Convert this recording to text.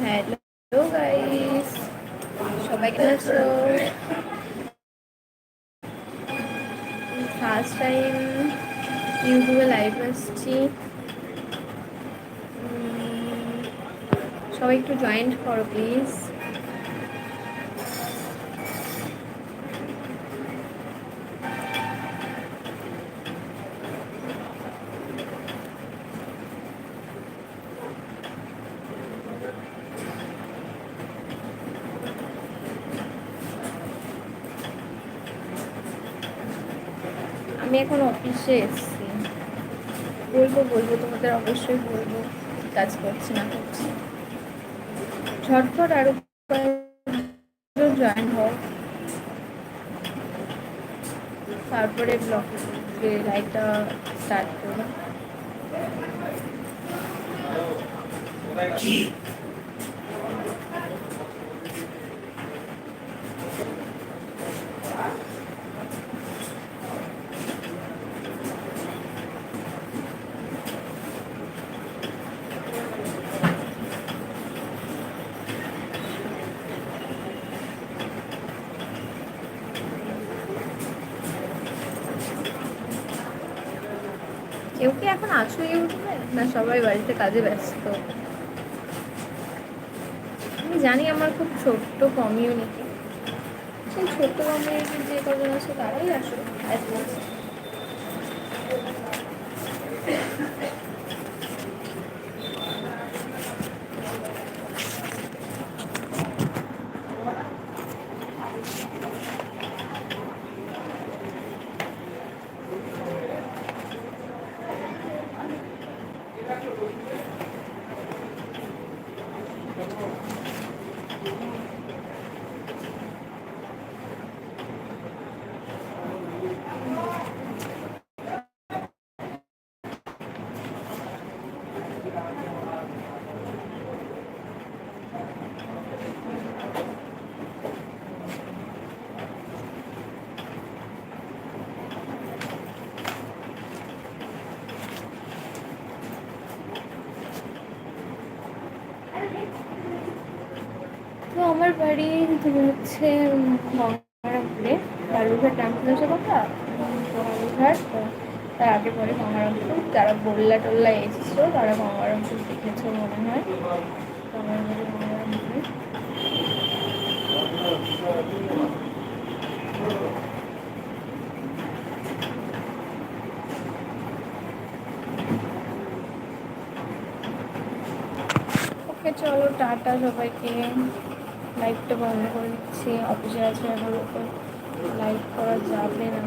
Hello guys সবাই কেমন আছো? ফার্স্ট টাইম ইউটিউবে লাইভ আসছি। সবাই একটু জয়েন্ট করো প্লিজ আমি এখন অফিসে এসেছি। বলব বলব, তোমাদের অবশ্যই বলব, কাজ করছি না করছি। ঝটফট আরও জয়েন হও। তারপরে ব্লগ লাইভটা স্টার্ট করব। কেউ কি এখন আছো ইউটিউবে না, সবাই বাড়িতে কাজে ব্যস্ত। আমি জানি আমার খুব ছোট্ট কমিউনিটি সেই ছোট্ট কমিউনিটি যে কজন আছে, তারাই আসো আমার বাড়ি হচ্ছে গঙ্গারামপুরে। বালুরঘাট আছে কথা? বালুরঘাট তার আগে পরে গঙ্গারামপুর। যারা বললা টল্লা এসেছ, তারা গঙ্গারামপুর দেখেছ মনে হয়। গঙ্গারামপুরে। ওকে, চলো, টাটা সবাইকে। লাইভটা বন্ধ করে দিচ্ছি অফিসে আছে এখন লাইভ করা যাবে না।